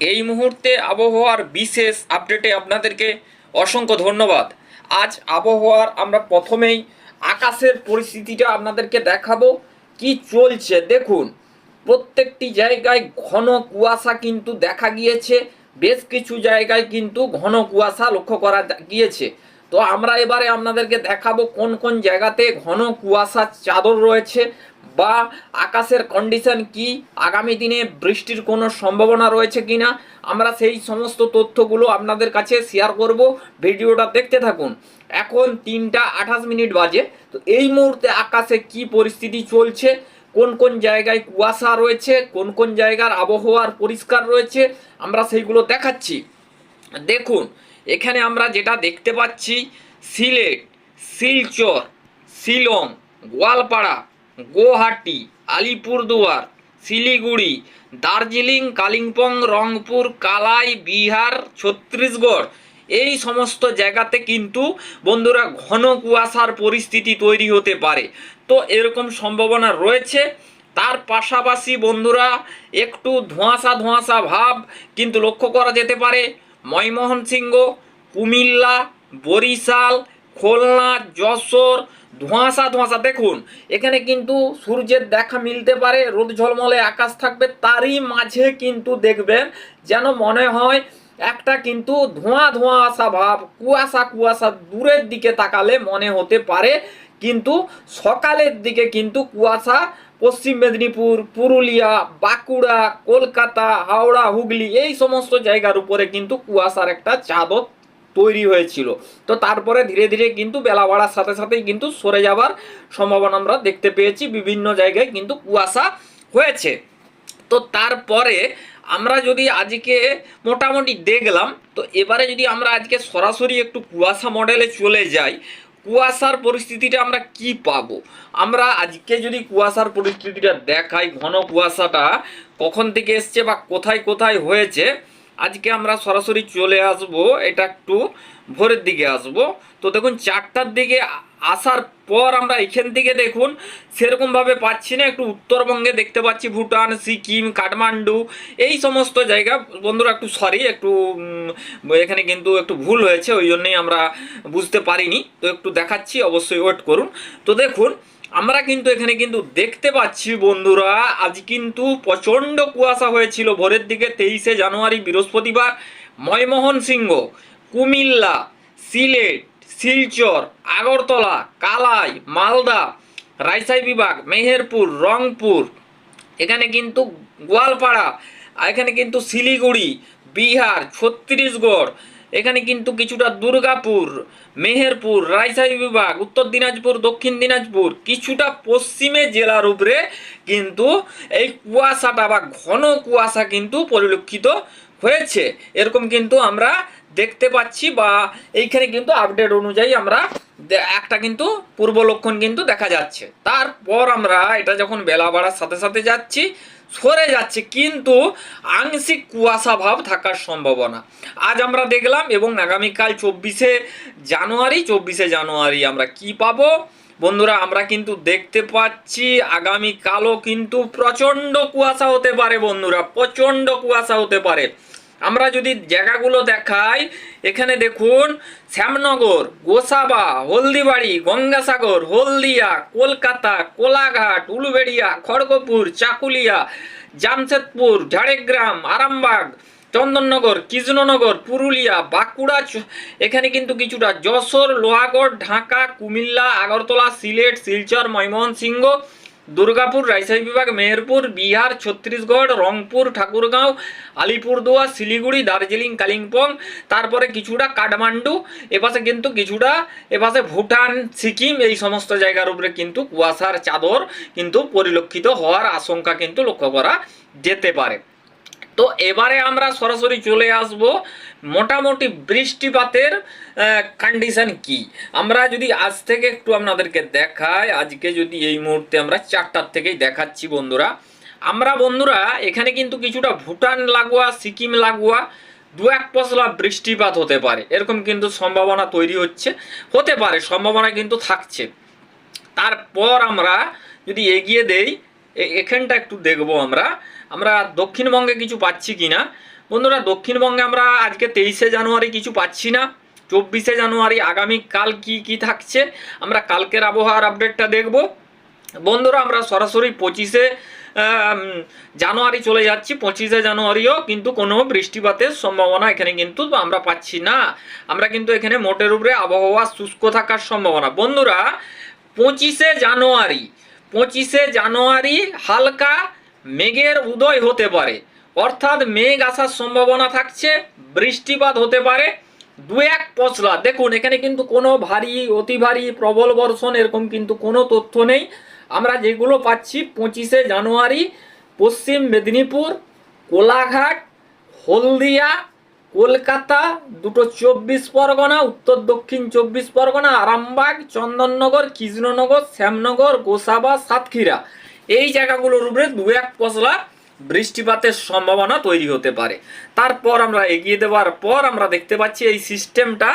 এই মুহূর্তে আবহাওয়ার বিশেষ আপডেটে আপনাদেরকে অসংখ্য ধন্যবাদ। আজ আবহাওয়ার আমরা প্রথমেই আকাশের পরিস্থিতিটা আপনাদেরকে দেখাবো, কি চলছে দেখুন। প্রত্যেকটি জায়গায় ঘন কুয়াশা কিন্তু দেখা গিয়েছে, বেশ কিছু জায়গায় কিন্তু ঘন কুয়াশা লক্ষ্য করা গিয়েছে। তো আমরা এবারে আপনাদেরকে দেখাবো কোন কোন জায়গাতে ঘন কুয়াশার চাদর রয়েছে বা আকাশের কন্ডিশন কি? আগামী দিনে বৃষ্টির কোনো সম্ভাবনা রয়েছে কিনা? আমরা সেই সমস্ত তথ্যগুলো আপনাদের কাছে শেয়ার করব। ভিডিওটা দেখতে থাকুন। এখন তিনটা আঠাশ মিনিট বাজে। তো এই মুহূর্তে আকাশে কি পরিস্থিতি চলছে? কোন কোন জায়গায় কুয়াশা রয়েছে? কোন কোন জায়গার আবহাওয়ার পরিষ্কার রয়েছে? আমরা সেইগুলো দেখাচ্ছি। দেখুন, এখানে আমরা যেটা দেখতে পাচ্ছি, সিলেট, শিলচর, শিলং, গোয়ালপাড়া গুয়াহাটি, আলিপুরদুয়ার, শিলিগুড়ি, দার্জিলিং, কালিম্পং, রংপুর, কালাই, বিহার, ছত্তিশগড় এই সমস্ত জায়গাতে কিন্তু বন্ধুরা ঘন কুয়াশার পরিস্থিতি তৈরি হতে পারে। তো এরকম সম্ভাবনা রয়েছে। তার পাশাপাশি বন্ধুরা একটু ধোঁয়াশা ধোঁয়াশা ভাব কিন্তু লক্ষ্য করা যেতে পারে। ময়মোহন সিংহ কুমিল্লা, বরিশাল, খুলনা, যশোর ধোঁয়াশা ধোঁয়াশা, দেখুন, এখানে কিন্তু সূর্যের দেখা মিলতে পারে, রোদ ঝলমলে, আকাশ থাকবে, তারই মাঝে কিন্তু দেখবেন যেন মনে হয় একটা কিন্তু ধোঁয়া, ধোঁয়াশা ভাব, কুয়াশা কুয়াশা দূরের দিকে তাকালে মনে হতে পারে, কিন্তু সকালের দিকে কিন্তু কুয়াশা পশ্চিম মেদিনীপুর, পুরুলিয়া, বাঁকুড়া, কলকাতা, হাওড়া, হুগলি, এই সমস্ত জায়গার উপরে কিন্তু কুয়াশার একটা চাদর তৈরি হয়েছিল। তো তারপরে ধীরে ধীরে কিন্তু বেলা বাড়ার সাথে সাথেই কিন্তু সরে যাবার সম্ভাবনা আমরা দেখতে পেয়েছি। বিভিন্ন জায়গায় কিন্তু কুয়াশা হয়েছে। তো তারপরে আমরা যদি আজকে মোটামুটি দেখলাম, তো এবারে যদি আমরা আজকে সরাসরি একটু কুয়াশা মডেলে চলে যাই, কুয়াশার পরিস্থিতিটা আমরা কি পাব? আমরা আজকে যদি কুয়াশার পরিস্থিতিটা দেখাই, ঘন কুয়াশাটা কখন থেকে এসছে বা কোথায় কোথায় হয়েছে আজকে আমরা সরাসরি চলে আসব, এটা একটু ভোরের দিকে আসব। তো দেখুন, চারটার দিকে আসার পর আমরা এখান থেকে দেখুন, সেরকমভাবে পাচ্ছি না, একটু উত্তরবঙ্গে দেখতে পাচ্ছি, ভুটান, সিকিম, কাঠমান্ডু, এই সমস্ত জায়গা। বন্ধুরা, একটু সরি একটু এখানে কিন্তু একটু ভুল হয়েছে, ওই জন্যই আমরা বুঝতে পারিনি। তো একটু দেখাচ্ছি, অবশ্যই ওয়েট করুন। তো দেখুন আমরা কিন্তু এখানে কিন্তু দেখতে পাচ্ছি বন্ধুরা, আজ কিন্তু প্রচণ্ড কুয়াশা হয়েছিল ভোরের দিকে তেইশে জানুয়ারি, বৃহস্পতিবার। ময়মোহন সিংহ কুমিল্লা, সিলেট, শিলচর, আগরতলা, কালাই, মালদা, রাজশাহী বিভাগ, মেহেরপুর, রংপুর, এখানে কিন্তু গোয়ালপাড়া এখানে কিন্তু শিলিগুড়ি, বিহার, ছত্তিশগড় এখানে কিন্তু কিছুটা দুর্গাপুর, মেহেরপুর, রাজশাহী বিভাগ, উত্তর দিনাজপুর, দক্ষিণ দিনাজপুর, কিছুটা পশ্চিমে জেলার উপরে কিন্তু এই কুয়াশাটা বা ঘন কুয়াশা কিন্তু পরিলক্ষিত হয়েছে। এরকম কিন্তু আমরা দেখতে পাচ্ছি বা এইখানে কিন্তু আপডেট অনুযায়ী আমরা একটা কিন্তু পূর্ব লক্ষণ কিন্তু দেখা যাচ্ছে। তারপর আমরা এটা যখন বেলা বাড়ার সাথে সাথে যাচ্ছি সরে যাচ্ছে, কিন্তু আংশিক কুয়াশা ভাব থাকার সম্ভাবনা। আজ আমরা দেখলাম এবং আগামীকাল চব্বিশে জানুয়ারি চব্বিশে জানুয়ারি আমরা কি পাবো? বন্ধুরা, আমরা কিন্তু দেখতে পাচ্ছি আগামীকালও কিন্তু প্রচণ্ড কুয়াশা হতে পারে বন্ধুরা, প্রচণ্ড কুয়াশা হতে পারে। আমরা যদি জায়গাগুলো দেখাই, এখানে দেখুন শ্যামনগর, গোসাবা, হলদিবাড়ি, গঙ্গাসাগর, হলদিয়া, কলকাতা, কোলাঘাট, উলুবেড়িয়া, খড়গপুর, চাকুলিয়া, জামশেদপুর, ঝাড়গ্রাম, আরামবাগ, চন্দননগর, কৃষ্ণনগর, পুরুলিয়া, বাঁকুড়া এখানে কিন্তু কিছুটা যশোর, লোহাগড়, ঢাকা, কুমিল্লা, আগরতলা, সিলেট, শিলচর ময়মোহন সিংহ দুর্গাপুর রাজশাহী বিভাগ, মেহেরপুর, বিহার, ছত্তিশগড়, রংপুর, ঠাকুরগাঁও, আলিপুরদুয়ার, শিলিগুড়ি, দার্জিলিং, কালিম্পং, তারপরে কিছুটা কাঠমান্ডু, এপাশে কিন্তু কিছুটা, এপাশে ভুটান, সিকিম, এই সমস্ত জায়গার উপরে কিন্তু কুয়াশার চাদর কিন্তু পরিলক্ষিত হওয়ার আশঙ্কা কিন্তু লক্ষ্য করা যেতে পারে। তো এবারে আমরা সরাসরি চলে আসব মোটামুটি বৃষ্টিপাতের কন্ডিশন কি? আমরা যদি আজ থেকে একটু আপনাদেরকে দেখাই, আজকে যদি এই মুহূর্তে আমরা চারটার থেকেই দেখাচ্ছি বন্ধুরা। আমরা বন্ধুরা, এখানে কিন্তু কিছুটা ভুটান লাগোয়া, সিকিম লাগোয়া, দু এক পশলা বৃষ্টিপাত হতে পারে। এরকম কিন্তু সম্ভাবনা তৈরি হচ্ছে, হতে পারে, সম্ভাবনা কিন্তু থাকছে। তারপর আমরা যদি এগিয়ে দেই এখানটা একটু দেখব আমরা। আমরা দক্ষিণবঙ্গে কিছু পাচ্ছি কি না বন্ধুরা, দক্ষিণবঙ্গে আমরা আজকে তেইশে জানুয়ারি কিছু পাচ্ছি না। চব্বিশে জানুয়ারি আগামীকাল কি কি থাকছে? আমরা কালকের আবহাওয়ার আপডেটটা দেখব। বন্ধুরা, আমরা সরাসরি পঁচিশে জানুয়ারি চলে যাচ্ছি। পঁচিশে জানুয়ারিও কিন্তু কোনো বৃষ্টিপাতের সম্ভাবনা এখানে কিন্তু আমরা পাচ্ছি না। আমরা কিন্তু এখানে মোটের উপরে আবহাওয়া শুষ্ক থাকার সম্ভাবনা। বন্ধুরা, পঁচিশে জানুয়ারি পঁচিশে জানুয়ারি হালকা মেঘের উদয় হতে পারে। অর্থাৎ মেঘ আসার সম্ভাবনা থাকছে, বৃষ্টিপাত হতে পারে। দু এক পশলা দেখুন, এখানে কিন্তু কোনো ভারী, অতি ভারী প্রবল বর্ষণ, এরকম কিন্তু কোনো তথ্য নেই। আমরা যেগুলো পাচ্ছি, পঁচিশে জানুয়ারি, পশ্চিম মেদিনীপুর, কোলাঘাট, হলদিয়া কলকাতা, দুটো চব্বিশ পরগনা, উত্তর দক্ষিণ চব্বিশ পরগনা, আরামবাগ, চন্দননগর, কৃষ্ণনগর, শ্যামনগর, গোসাবা, সাতক্ষীরা। এই জায়গাগুলোর উপরে দু এক পশলা বৃষ্টিপাতের সম্ভাবনা তৈরি হতে পারে। তারপর আমরা এগিয়ে দেওয়ার পর আমরা দেখতে পাচ্ছি এই সিস্টেমটা,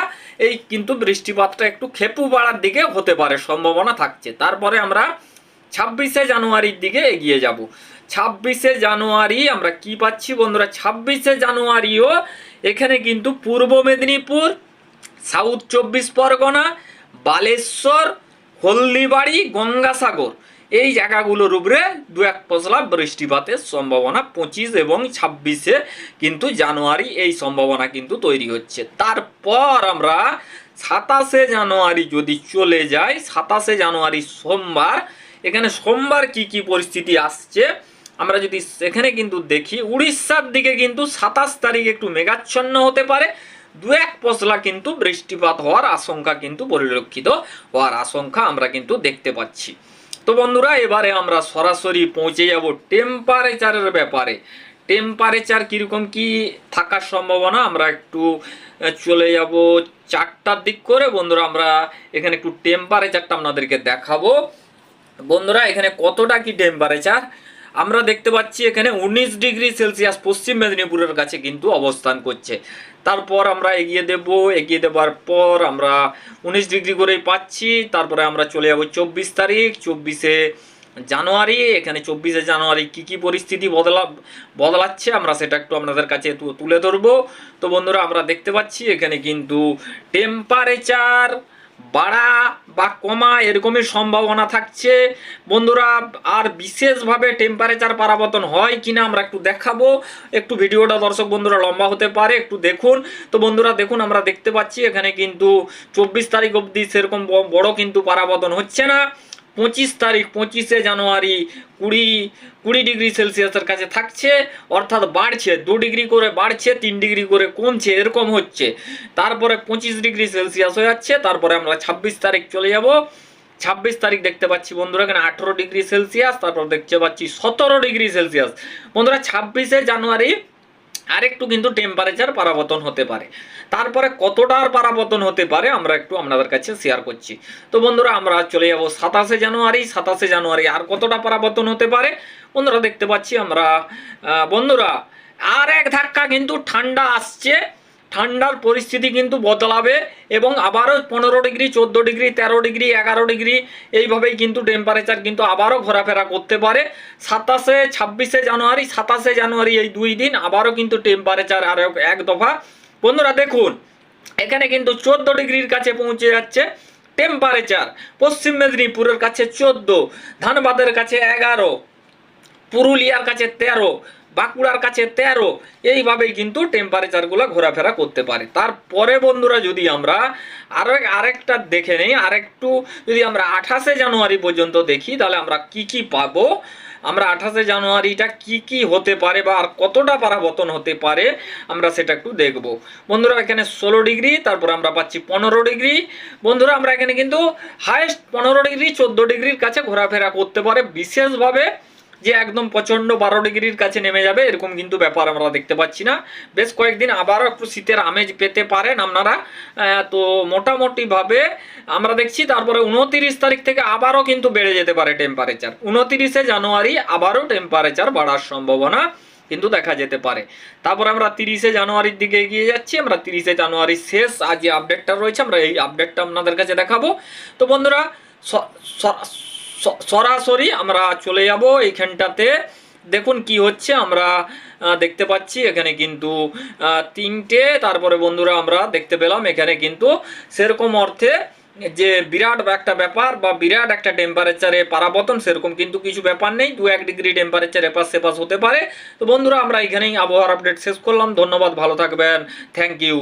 এই কিন্তু বৃষ্টিপাতটা একটু খেপু বাড়ার দিকে হতে পারে, সম্ভাবনা থাকছে। তারপরে আমরা ছাব্বিশে জানুয়ারির দিকে এগিয়ে যাব। ছাব্বিশে জানুয়ারি আমরা কি পাচ্ছি বন্ধুরা? ছাব্বিশে জানুয়ারিও এখানে কিন্তু পূর্ব মেদিনীপুর সাউথ চব্বিশ পরগনা, বালেশ্বর, হলদিবাড়ি, গঙ্গাসাগর। এই জায়গাগুলোর উপরে দু এক পশলা বৃষ্টিপাতের সম্ভাবনা পঁচিশ এবং ছাব্বিশে কিন্তু জানুয়ারি এই সম্ভাবনা কিন্তু তৈরি হচ্ছে। তারপর আমরা সাতাশে জানুয়ারি যদি চলে যাই, সাতাশে জানুয়ারি সোমবার, এখানে সোমবার কি কি পরিস্থিতি আসছে? আমরা যদি সেখানে কিন্তু দেখি, উড়িষ্যার দিকে কিন্তু সাতাশ তারিখ একটু মেঘাচ্ছন্ন হতে পারে। দু এক পশলা কিন্তু বৃষ্টিপাত হওয়ার আশঙ্কা কিন্তু পরিলক্ষিত হওয়ার আশঙ্কা আমরা কিন্তু দেখতে পাচ্ছি। তো বন্ধুরা, এবারে আমরা সরাসরি পৌঁছে যাব টেম্পারেচারের ব্যাপারে। টেম্পারেচার কীরকম, কি থাকার সম্ভাবনা, আমরা একটু চলে যাব চারটার দিক করে। বন্ধুরা, আমরা এখানে একটু টেম্পারেচারটা আপনাদেরকে দেখাবো। বন্ধুরা, এখানে কতটা কি টেম্পারেচার আমরা দেখতে পাচ্ছি এখানে উনিশ ডিগ্রি সেলসিয়াস পশ্চিম মেদিনীপুরের কাছে কিন্তু অবস্থান করছে। তারপর আমরা এগিয়ে দেব, এগিয়ে দেবার পর আমরা উনিশ ডিগ্রি করেই পাচ্ছি। তারপরে আমরা চলে যাব চব্বিশ তারিখ, চব্বিশে জানুয়ারি। এখানে চব্বিশে জানুয়ারি কি কি পরিস্থিতি বদলা বদলাচ্ছে আমরা সেটা একটু আপনাদের কাছে তুলে ধরবো। তো বন্ধুরা, আমরা দেখতে পাচ্ছি এখানে কিন্তু টেম্পারেচার বাড়া বা কমা এরকমই সম্ভাবনা থাকছে। বন্ধুরা, আর বিশেষভাবে টেম্পারেচার পরাবর্তন হয় কি না আমরা একটু দেখাবো। একটু ভিডিওটা দর্শক বন্ধুরা লম্বা হতে পারে, একটু দেখুন। তো বন্ধুরা, দেখুন, আমরা দেখতে পাচ্ছি এখানে কিন্তু চব্বিশ তারিখ অবধি সেরকম বড় কিন্তু পরাবর্তন হচ্ছে না। পঁচিশ তারিখ, পঁচিশে জানুয়ারি কুড়ি কুড়ি ডিগ্রি সেলসিয়াসের কাছে থাকছে, অর্থাৎ বাড়ছে, দু ডিগ্রি করে বাড়ছে, তিন ডিগ্রি করে কমছে, এরকম হচ্ছে। তারপরে পঁচিশ ডিগ্রি সেলসিয়াস হয়ে যাচ্ছে, তারপরে আমরা ছাব্বিশ তারিখ চলে যাব। ছাব্বিশ তারিখ দেখতে পাচ্ছি বন্ধুরা, এখানে আঠেরো ডিগ্রি সেলসিয়াস, তারপর দেখতে পাচ্ছি সতেরো ডিগ্রি সেলসিয়াস। বন্ধুরা, ছাব্বিশে জানুয়ারি আরেকটু কিন্তু টেম্পারেচার পারাবতন হতে পারে। তারপরে কতটা আর পারাবতন হতে পারে আমরা একটু আপনাদের কাছে শেয়ার করছি। তো বন্ধুরা, আমরা চলে যাব সাতাশে জানুয়ারি। সাতাশে জানুয়ারি আর কতটা পারাবতন হতে পারে? বন্ধুরা, দেখতে পাচ্ছি আমরা বন্ধুরা, আর এক ধাক্কা কিন্তু ঠান্ডা আসছে। ঠান্ডার পরিস্থিতি কিন্তু বদলাবে এবং আবারও পনেরো ডিগ্রি, চোদ্দ ডিগ্রি, তেরো ডিগ্রি, এগারো ডিগ্রি এইভাবেই কিন্তু টেম্পারেচার কিন্তু আবারও ঘোরাফেরা করতে পারে। সাতাশে, ছাব্বিশে জানুয়ারি, সাতাশে জানুয়ারি এই দুই দিন আবারও কিন্তু টেম্পারেচার আরও এক দফা। বন্ধুরা দেখুন, এখানে কিন্তু চোদ্দ ডিগ্রির কাছে পৌঁছে যাচ্ছে টেম্পারেচার পশ্চিম মেদিনীপুরের কাছে চোদ্দ, ধানবাদের কাছে এগারো, পুরুলিয়ার কাছে তেরো বাঁকুড়ার কাছে তেরো। এইভাবেই কিন্তু টেম্পারেচারগুলো ঘোরাফেরা করতে পারে। তারপরে বন্ধুরা যদি আমরা আরও আরেকটা দেখে নেই, আরেকটু যদি আমরা আঠাশে জানুয়ারি পর্যন্ত দেখি, তাহলে আমরা কি কি পাবো? আমরা আঠাশে জানুয়ারিটা কি কি হতে পারে বা আর কতটা পারাবতন হতে পারে, আমরা সেটা একটু দেখব। বন্ধুরা এখানে ষোলো ডিগ্রি, তারপর আমরা পাচ্ছি পনেরো ডিগ্রি। বন্ধুরা আমরা এখানে কিন্তু হায়েস্ট পনেরো ডিগ্রি, চোদ্দ ডিগ্রির কাছে ঘোরাফেরা করতে পারে। বিশেষভাবে যে একদম প্রচণ্ড বারো ডিগ্রির কাছে নেমে যাবে, এরকম কিন্তু ব্যাপার আমরা দেখতে পাচ্ছি না। বেশ কয়েকদিন আবারও একটু শীতের আমেজ পেতে পারেন আপনারা। তো মোটামুটিভাবে আমরা দেখছি তারপরে উনতিরিশ তারিখ থেকে আবারও কিন্তু বেড়ে যেতে পারে টেম্পারেচার উনতিরিশে জানুয়ারি আবারও টেম্পারেচার বাড়ার সম্ভাবনা কিন্তু দেখা যেতে পারে। তারপর আমরা তিরিশে জানুয়ারির দিকে এগিয়ে যাচ্ছি। আমরা তিরিশে জানুয়ারির শেষ আজ যে আপডেটটা রয়েছে, আমরা এই আপডেটটা আপনাদের কাছে দেখাবো। তো বন্ধুরা সরাসরি আমরা চলে যাব এইখানটাতে। দেখুন কি হচ্ছে, আমরা দেখতে পাচ্ছি এখানে কিন্তু তিনটে, তারপরে বন্ধুরা আমরা দেখতে পেলাম এখানে কিন্তু সেরকম অর্থে যে বিরাট একটা ব্যাপার বা বিরাট একটা টেম্পারেচারে পারাবতন সেরকম কিন্তু কিছু ব্যাপার নেই। দু এক ডিগ্রি টেম্পারেচার এপাশ সেপাশ হতে পারে। তো বন্ধুরা, আমরা এখানেই আবহাওয়ার আপডেট শেষ করলাম। ধন্যবাদ, ভালো থাকবেন। Thank you